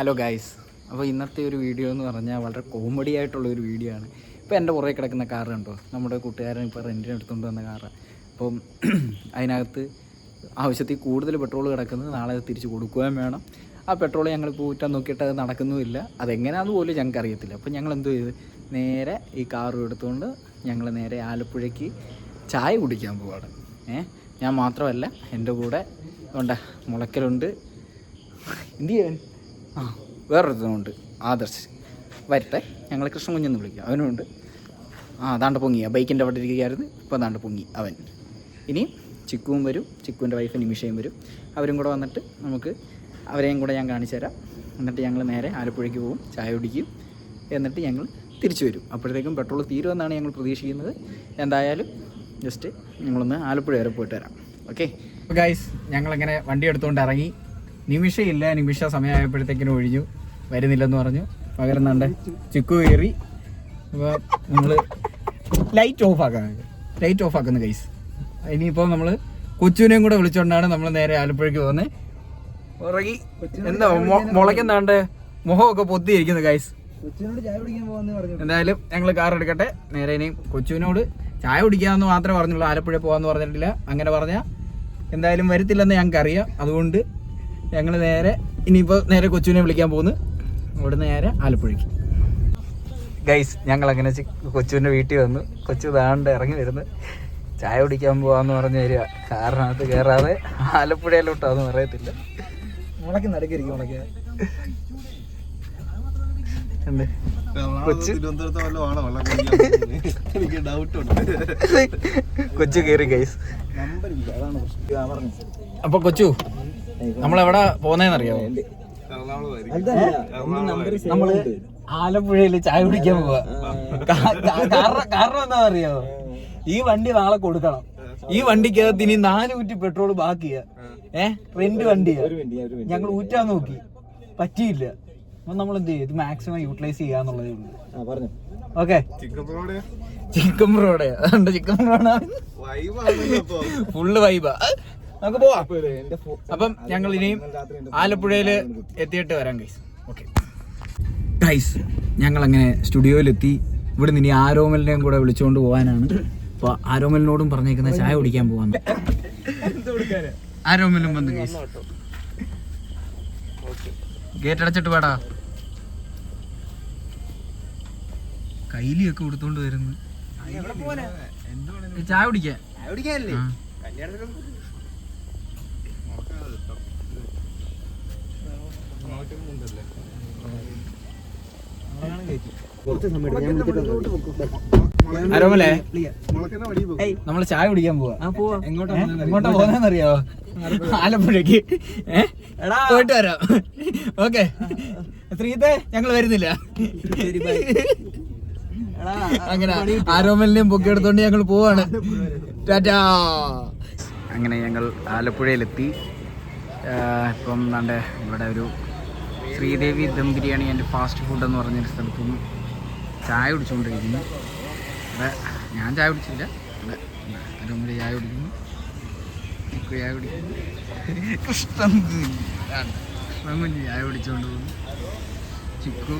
Hello guys അപ്പോൾ ഇന്നത്തെ ഒരു വീഡിയോ എന്ന് പറഞ്ഞാൽ വളരെ കോമഡി ആയിട്ടുള്ള ഒരു വീഡിയോ ആണ്. ഇപ്പോൾ എന്റെ പുറകെ കിടക്കുന്ന കാർ കണ്ടോ? നമ്മുടെ കൂട്ടുകാരൻ ഇപ്പോൾ റെന്റിന് എടുത്തുകൊണ്ട് വന്ന കാറാണ് അപ്പം അതിനകത്ത് ആവശ്യത്തിൽ കൂടുതൽ പെട്രോൾ കിടക്കുന്നത് നാളെ തിരിച്ച് കൊടുക്കുകയും വേണം. ആ പെട്രോൾ ഞങ്ങൾ ഊറ്റാൻ നോക്കിയിട്ട് അത് നടക്കുന്നുമില്ല. അതെങ്ങനെയാണെന്ന് പോലും ഞങ്ങൾക്ക് അറിയത്തില്ല. അപ്പോൾ ഞങ്ങൾ എന്തോ ചെയ്ത്? നേരെ ഈ കാറും എടുത്തുകൊണ്ട് ഞങ്ങൾ നേരെ ആലപ്പുഴയ്ക്ക് ചായ കുടിക്കാൻ പോവാണ്. ഏ? ഞാൻ മാത്രമല്ല എന്റെ കൂടെ ഉണ്ട് മുളയ്ക്കലുണ്ട്. എന്ത് ചെയ്യാൻ? ആ വേറൊരുത്തനുണ്ട് ആദർശ്. വരട്ടെ ഞങ്ങൾ കൃഷ്ണൻ കുഞ്ഞെന്ന് വിളിക്കും. അവനുണ്ട്. ആ താണ്ട പൊങ്ങി. ബൈക്കിന്റെ അവിടെ ഇരിക്കുകയായിരുന്നു. ഇപ്പോൾ താണ്ട പൊങ്ങി അവൻ. ഇനി ചിക്കുവും വരും. ചിക്കുവിന്റെ വൈഫ് നിമിഷയും വരും. അവരും കൂടെ വന്നിട്ട് നമുക്ക് അവരെയും കൂടെ ഞാൻ കാണിച്ചു തരാം. എന്നിട്ട് ഞങ്ങൾ നേരെ ആലപ്പുഴയ്ക്ക് പോകും. ചായ കുടിക്കും. എന്നിട്ട് ഞങ്ങൾ തിരിച്ചു വരും. അപ്പോഴത്തേക്കും പെട്രോൾ തീരുമെന്നാണ് ഞങ്ങൾ പ്രതീക്ഷിക്കുന്നത്. എന്തായാലും ജസ്റ്റ് ഞങ്ങളൊന്ന് ആലപ്പുഴ വരെ പോയിട്ട് വരാം. ഓക്കെ ഗൈസ് ഞങ്ങളിങ്ങനെ വണ്ടി എടുത്തുകൊണ്ട് ഇറങ്ങി. നിമിഷയില്ല നിമിഷ സമയമായപ്പോഴത്തേക്കിനും ഒഴിഞ്ഞു. വരുന്നില്ലെന്ന് പറഞ്ഞു. പകരം നണ്ട് ചിക്കു കയറി അപ്പോൾ നമ്മൾ ലൈറ്റ് ഓഫ് ആക്കാൻ ലൈറ്റ് ഓഫ് ആക്കുന്നു കേസ് ഇനിയിപ്പോൾ നമ്മൾ കൊച്ചുവിനെയും കൂടെ വിളിച്ചുകൊണ്ടാണ് നമ്മൾ നേരെ ആലപ്പുഴയ്ക്ക് പോകുന്നത് ഉറങ്ങി. എന്താ മുളയ്ക്കുന്നാണ്ട് മുഖമൊക്കെ പൊത്തിയിരിക്കുന്നു ഗൈസ് കൊച്ചിനോട് ചായ കുടിക്കാൻ പോവാന്ന് പറഞ്ഞു. എന്തായാലും ഞങ്ങൾ കാർ എടുക്കട്ടെ. നേരെ ഇനിയും കൊച്ചുവിനോട് ചായ കുടിക്കാമെന്ന് മാത്രമേ പറഞ്ഞുള്ളൂ. ആലപ്പുഴ പോകാമെന്ന് പറഞ്ഞിട്ടില്ല. അങ്ങനെ പറഞ്ഞാൽ എന്തായാലും വരത്തില്ലെന്ന് ഞങ്ങൾക്ക് അറിയാം അതുകൊണ്ട് ഞങ്ങൾ നേരെ ഇനിയിപ്പോൾ നേരെ കൊച്ചുവിനെ വിളിക്കാൻ പോകുന്നു. അവിടെ നേരെ ആലപ്പുഴയ്ക്ക്. ഗൈസ് ഞങ്ങൾ അങ്ങനെ കൊച്ചുവിന്റെ വീട്ടിൽ വന്നു. കൊച്ചു താണ്ട് ഇറങ്ങി വരുന്നു. ചായ കുടിക്കാൻ പോവാന്ന് പറഞ്ഞു തരിക കാറിനകത്ത് കയറാതെ ആലപ്പുഴയിലോട്ടാന്ന് പറയത്തില്ല. മുളയ്ക്ക് നടക്കരിക്കും കൊച്ചു? ഡൗട്ട് ഉണ്ട്. കൊച്ചു കയറി ഗൈസ് അപ്പൊ കൊച്ചു നമ്മളെവിടെ പോന്നേന്നറിയാമോ എറണാകുളമായിരിക്കും നമ്പർ നമ്മൾ ആലപ്പുഴയിൽ ചായ കുടിക്കാൻ പോവാ. കാരണം അറിയാമോ ഈ വണ്ടി നാളെ കൊടുക്കണം. ഈ വണ്ടിക്കകത്ത് ഇനി നാല് കുറ്റി പെട്രോൾ ബാക്കിയാ. ഏ? റെന്റ് വണ്ടിയാ. ഒരു മിനിറ്റ് ഒരു മിനിറ്റ് ഞങ്ങൾ ഊറ്റാൻ നോക്കി. പറ്റിയില്ല. അപ്പൊ നമ്മൾ എന്ത് ചെയ്യും? ഇത് മാക്സിമം യൂട്ടിലൈസ് ചെയ്യാന്നുള്ളതേ ഉള്ളൂ. ആ പറഞ്ഞു. ഓക്കെ. ചിക്കൻ പൊറോടെ ചിക്കൻ അതുകൊണ്ട് അപ്പൊ ഫുള്ള് വൈബാ നമുക്ക് പോവാം. അപ്പം ഞങ്ങൾ ഇനിയും ആലപ്പുഴയിൽ എത്തിയിട്ട് വരാം ഗൈസ് ഓക്കെ ഗൈസ് ഞങ്ങൾ അങ്ങനെ സ്റ്റുഡിയോയിലെത്തി. ഇവിടെ നിന്ന് ഇനി ആരോമലിനെയും കൂടെ വിളിച്ചുകൊണ്ട് പോകാനാണ്. അപ്പൊ ആരോമലിനോടും പറഞ്ഞേക്കുന്ന ചായ കുടിക്കാൻ പോവാൻ ആരോമലും വന്നു ഗൈസ് ഗേറ്റ് അടച്ചിട്ട് വേടാ. കൈലിയൊക്കെ കൊടുത്തോണ്ട് വരുന്നു. ചായ കുടിക്കാൻ. ആ. കുറച്ച് പോകും നമ്മൾ ചായ കുടിക്കാൻ പോവാ. എങ്ങോട്ടാ എങ്ങോട്ടാ പോകുന്നറിയോ ആലപ്പുഴക്ക് എടാ. പോയിട്ട് വരാം. ഓക്കെ. ശ്രീത്തെ ഞങ്ങൾ വരുന്നില്ല. അങ്ങനെ ആരോമലിനെയും പൊക്കിയെടുത്തോണ്ട് ഞങ്ങൾ പോവാണ്. ടാറ്റാ. അങ്ങനെ ഞങ്ങൾ ആലപ്പുഴയിലെത്തി. ഇപ്പം നല്ല ഇവിടെ ഒരു Sreedevi dum biryani and fast food എന്ന് പറഞ്ഞൊരു സ്ഥലത്തു നിന്ന് ചായ കുടിച്ചുകൊണ്ടിരിക്കുന്നു. ഇവിടെ ഞാൻ ചായ കുടിച്ചില്ല. ഇവിടെ ആരോമൽ ചായ കുടിക്കുന്നു. ചായ കുടിക്കുന്നു. കൃഷ്ണൻ. കൃഷ്ണൻ ചായ കുടിച്ചുകൊണ്ട് പോകുന്നു ചിക്കു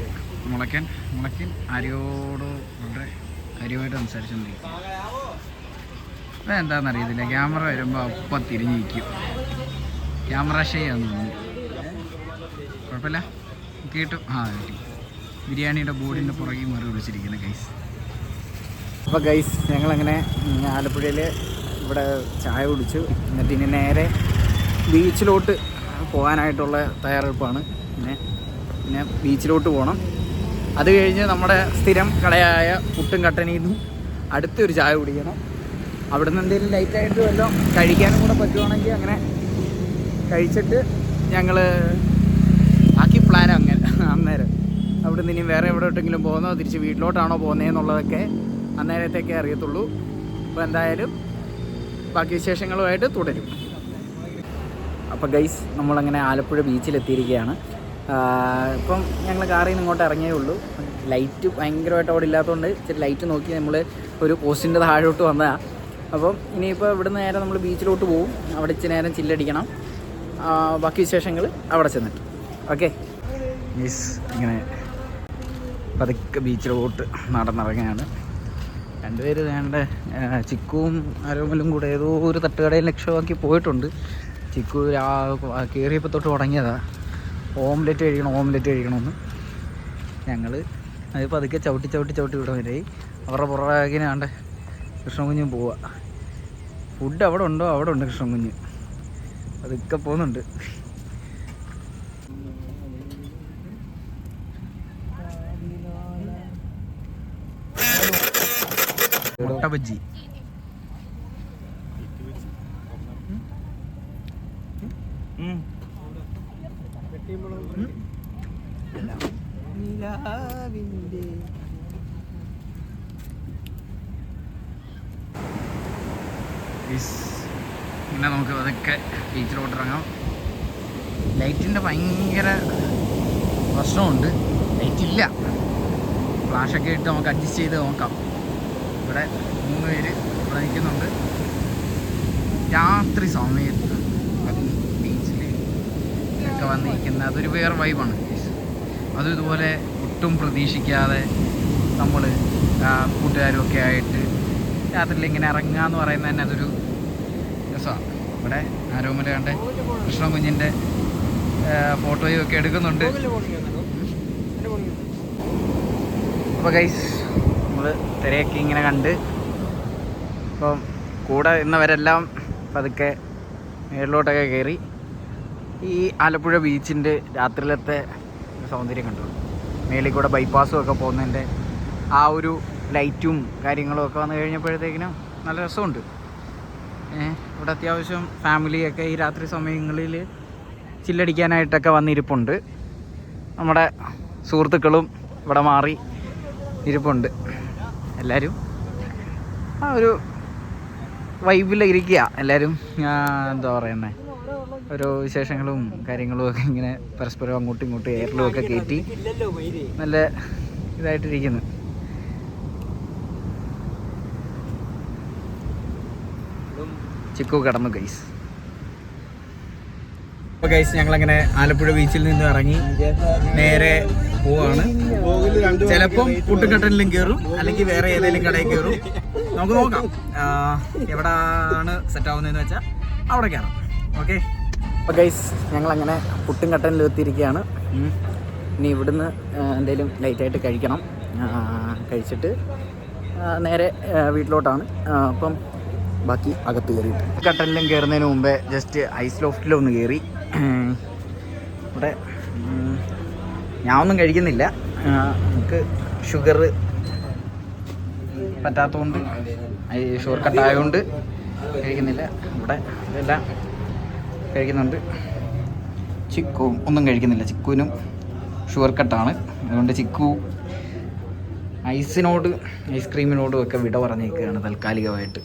മുളയ്ക്കൻ മുളയ്ക്കൻ അരിയോട് വളരെ കാര്യമായിട്ട് സംസാരിച്ചുകൊണ്ടിരിക്കും അറിയത്തില്ല ക്യാമറ വരുമ്പോൾ അപ്പം തിരിഞ്ഞിരിക്കും. ക്യാമറ ഷേ ആണ് കുഴപ്പമില്ല. കേട്ടു. ആ കിട്ടി. ബിരിയാണിയുടെ ബോർഡിന്റെ പുറകിൽ മുറി വിളിച്ചിരിക്കുന്ന ഗൈസ് അപ്പോൾ ഗൈസ് ഞങ്ങളങ്ങനെ ആലപ്പുഴയിൽ ഇവിടെ ചായ കുടിച്ചു. എന്നിട്ട് ഇനി നേരെ ബീച്ചിലോട്ട് പോകാനായിട്ടുള്ള തയ്യാറെടുപ്പാണ്. പിന്നെ പിന്നെ ബീച്ചിലോട്ട് പോകണം അത് കഴിഞ്ഞ് നമ്മുടെ സ്ഥിരം കടയായ പുട്ടും കട്ടനിയിൽ അടുത്തൊരു ചായ കുടിക്കണം. അവിടുന്ന് എന്തെങ്കിലും ലൈറ്റായിട്ട് വല്ലതും കഴിക്കാനും കൂടെ പറ്റുവാണെങ്കിൽ അങ്ങനെ കഴിച്ചിട്ട് ഞങ്ങൾ ആക്കി പ്ലാൻ അങ്ങനെ അന്നേരം. അവിടെ നിന്ന് ഇനി വേറെ എവിടോട്ടെങ്കിലും പോകുന്നോ തിരിച്ച് വീട്ടിലോട്ടാണോ പോകുന്നതെന്നുള്ളതൊക്കെ അന്നേരത്തേക്കേ അറിയത്തുള്ളൂ. അപ്പോൾ എന്തായാലും ബാക്കി വിശേഷങ്ങളുമായിട്ട് തുടരും. അപ്പോൾ ഗൈസ് നമ്മളങ്ങനെ ആലപ്പുഴ ബീച്ചിലെത്തിയിരിക്കുകയാണ് ഇപ്പം ഞങ്ങൾ കാറിൽ നിന്ന് ഇങ്ങോട്ട് ഇറങ്ങിയേ ഉള്ളൂ. ലൈറ്റ് ഭയങ്കരമായിട്ട് അവിടെ ഇല്ലാത്തതുകൊണ്ട് ഇച്ചിരി ലൈറ്റ് നോക്കി നമ്മൾ ഒരു പോസ്റ്റിന്റെ താഴോട്ട് വന്നതാണ് അപ്പം ഇനിയിപ്പോൾ ഇവിടുന്ന് നേരെ നമ്മൾ ബീച്ചിലോട്ട് പോകും അവിടെ ഇച്ചിരി നേരം ചില്ലടിക്കണം ബാക്കി വിശേഷങ്ങൾ അവിടെ ചെന്നിട്ട്. ഓക്കെ മീസ് ഇങ്ങനെ പതുക്കെ ബീച്ചിലോട്ട് നടന്നിറങ്ങുകയാണ് രണ്ടുപേര് വേണ്ട ചിക്കുവും അരോമലും കൂടെ ഏതോ ഒരു തട്ടുകടയിൽ ലക്ഷ്യമാക്കി പോയിട്ടുണ്ട്. ചിക്കു കയറിയപ്പോൾ തൊട്ട് തുടങ്ങിയതാണ് ഓംലെറ്റ് കഴിക്കണം ഓംലെറ്റ് കഴിക്കണമെന്ന്. ഞങ്ങൾ അത് പതുക്കെ ചവിട്ടി ചവിട്ടി ചവിട്ടി വിടാൻ വരെയായി. അവരുടെ പുറകിനാണ്ട് കൃഷ്ണൻകുഞ്ഞും പോവുക ഫുഡ് അവിടെ ഉണ്ടോ? അവിടെ ഉണ്ട് കൃഷ്ണൻകുഞ്ഞ്. പതുക്കെ പോകുന്നുണ്ട്. മുട്ട ബജ്ജി. പിന്നെ നമുക്ക് അതൊക്കെ ബീച്ചിലോട്ട് ഇറങ്ങാം ലൈറ്റിന്റെ ഭയങ്കര പ്രശ്നമുണ്ട്. ലൈറ്റ് ഇല്ല ഫ്ലാഷൊക്കെ ഇട്ട് നമുക്ക് അഡ്ജസ്റ്റ് ചെയ്ത് നോക്കാം. ഇവിടെ മൂന്ന് പേര് ഇവിടെ നിൽക്കുന്നുണ്ട്. രാത്രി സമയത്ത് ബീച്ചിൽ ഒക്കെ വന്നിരിക്കുന്ന അതൊരു വേറെ വൈബാണ് അതും ഇതുപോലെ ഒട്ടും പ്രതീക്ഷിക്കാതെ നമ്മൾ കൂട്ടുകാരും ഒക്കെ ആയിട്ട് രാത്രിയിൽ ഇങ്ങനെ ഇറങ്ങുക എന്ന് പറയുന്നത് തന്നെ അതൊരു രസമാണ്. ഇവിടെ ആരോമല കണ്ടേ കൃഷ്ണ കുഞ്ഞിന്റെ ഫോട്ടോയും ഒക്കെ എടുക്കുന്നുണ്ട്. അപ്പോൾ ഗൈസ് നമ്മൾ തിരയൊക്കെ ഇങ്ങനെ കണ്ട് അപ്പം കൂടെ ഇന്നവരെല്ലാം പതുക്കെ മേളിലോട്ടൊക്കെ കയറി ഈ ആലപ്പുഴ ബീച്ചിന്റെ രാത്രിയിലത്തെ സൗന്ദര്യം കണ്ടു. മേളിൽ കൂടെ ബൈപ്പാസും ഒക്കെ പോകുന്നതിന്റെ ആ ഒരു ലൈറ്റും കാര്യങ്ങളും ഒക്കെ വന്നു കഴിഞ്ഞപ്പോഴത്തേക്കിനും നല്ല രസമുണ്ട്. ഇവിടെ അത്യാവശ്യം ഫാമിലിയൊക്കെ ഈ രാത്രി സമയങ്ങളിൽ ചില്ലടിക്കാനായിട്ടൊക്കെ വന്നിരിപ്പുണ്ട്. നമ്മുടെ സുഹൃത്തുക്കളും ഇവിടെ മാറി ഇരിപ്പുണ്ട്. എല്ലാവരും ആ ഒരു വൈബിലിരിക്കുക എല്ലാവരും എന്താ പറയുന്നത് ഒരു വിശേഷങ്ങളും കാര്യങ്ങളും ഒക്കെ ഇങ്ങനെ പരസ്പരം അങ്ങോട്ടും ഇങ്ങോട്ടും എയറിലും ഒക്കെ കയറ്റി നല്ല ഇതായിട്ടിരിക്കുന്നു. ചിക്കു കടന്നു ഗൈസ് അപ്പോൾ ഗൈസ് ഞങ്ങളങ്ങനെ ആലപ്പുഴ ബീച്ചിൽ നിന്ന് ഇറങ്ങി നേരെ പോവാണ്. ചിലപ്പം പുട്ടുകട്ടനിലും കയറും അല്ലെങ്കിൽ വേറെ ഏതെങ്കിലും കടയിൽ കയറും നമുക്ക് നോക്കാം. എവിടാണ് സെറ്റ് ആവുന്നതെന്ന് വെച്ചാൽ അവിടെ കയറാം ഓക്കെ അപ്പോൾ ഗൈസ് ഞങ്ങളങ്ങനെ പുട്ടും കട്ടനിൽ എത്തിയിരിക്കുകയാണ്. ഇനി ഇവിടുന്ന് എന്തെങ്കിലും ലൈറ്റായിട്ട് കഴിക്കണം. കഴിച്ചിട്ട് നേരെ വീട്ടിലോട്ടാണ്. അപ്പം ബാക്കി അകത്ത് കയറിയിട്ട് കട്ടലിലും കയറുന്നതിന് മുമ്പേ ജസ്റ്റ് ഐസ് ലോഫ്റ്റിലൊന്ന് കയറി ഇവിടെ ഞാൻ ഒന്നും കഴിക്കുന്നില്ല. നമുക്ക് ഷുഗർ പറ്റാത്തതുകൊണ്ട് ഷുഗർ കട്ടായതുകൊണ്ട് കഴിക്കുന്നില്ല. ഇവിടെ ഇതെല്ലാം കഴിക്കുന്നുണ്ട്. ചിക്കുവും ഒന്നും കഴിക്കുന്നില്ല. ചിക്കുവിനും ഷുഗർ കട്ടാണ് അതുകൊണ്ട് ചിക്കു ഐസിനോട് ഐസ്ക്രീമിനോടും ഒക്കെ വിട പറഞ്ഞേക്കുകയാണ് താൽക്കാലികമായിട്ട്.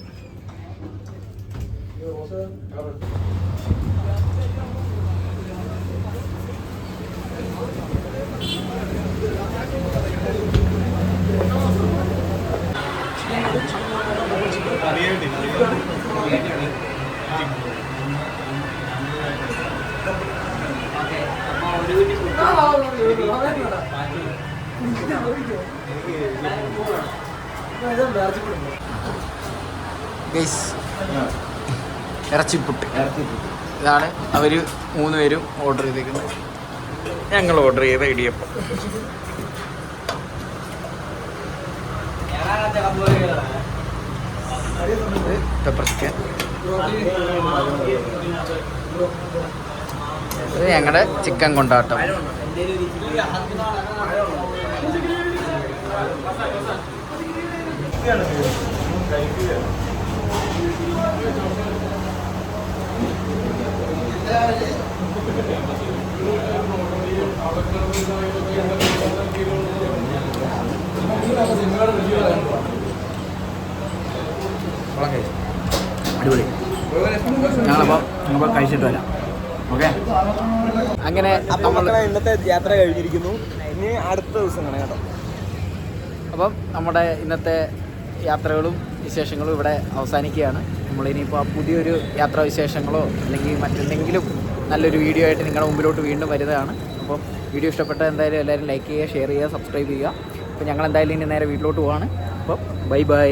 ഗൈസ് ഇറച്ചിപ്പുട്ട് ഇതാണ് അവർ മൂന്ന് പേരും ഓർഡർ ചെയ്തേക്കുന്നത്. ഞങ്ങൾ ഓർഡർ ചെയ്ത ഇടിയപ്പം. പെപ്പർ ചിക്കൻ ഞങ്ങളുടെ ചിക്കൻ കൊണ്ടാട്ടം. അടിപൊളി ഞങ്ങളപ്പോൾ ഞങ്ങളിപ്പോൾ കഴിച്ചിട്ട് വരാം ഓക്കെ അങ്ങനെ ഇന്നത്തെ യാത്ര കഴിഞ്ഞിരിക്കുന്നു. ഇനി അടുത്ത ദിവസം കാണാം കേട്ടോ. അപ്പം നമ്മുടെ ഇന്നത്തെ യാത്രകളും വിശേഷങ്ങളും ഇവിടെ അവസാനിക്കുകയാണ്. നമ്മളിനിയിപ്പോൾ ആ പുതിയൊരു യാത്രാവിശേഷങ്ങളോ അല്ലെങ്കിൽ മറ്റെന്തെങ്കിലും നല്ലൊരു വീഡിയോ ആയിട്ട് നിങ്ങളുടെ മുമ്പിലോട്ട് വീണ്ടും വരുന്നതാണ്. അപ്പം വീഡിയോ ഇഷ്ടപ്പെട്ട എന്തായാലും എല്ലാവരും ലൈക്ക് ചെയ്യുക ഷെയർ ചെയ്യുക സബ്സ്ക്രൈബ് ചെയ്യുക. അപ്പോൾ ഞങ്ങൾ എന്തായാലും ഇനി നേരെ വീട്ടിലോട്ട് പോവാണ്. അപ്പോൾ ബൈ ബൈ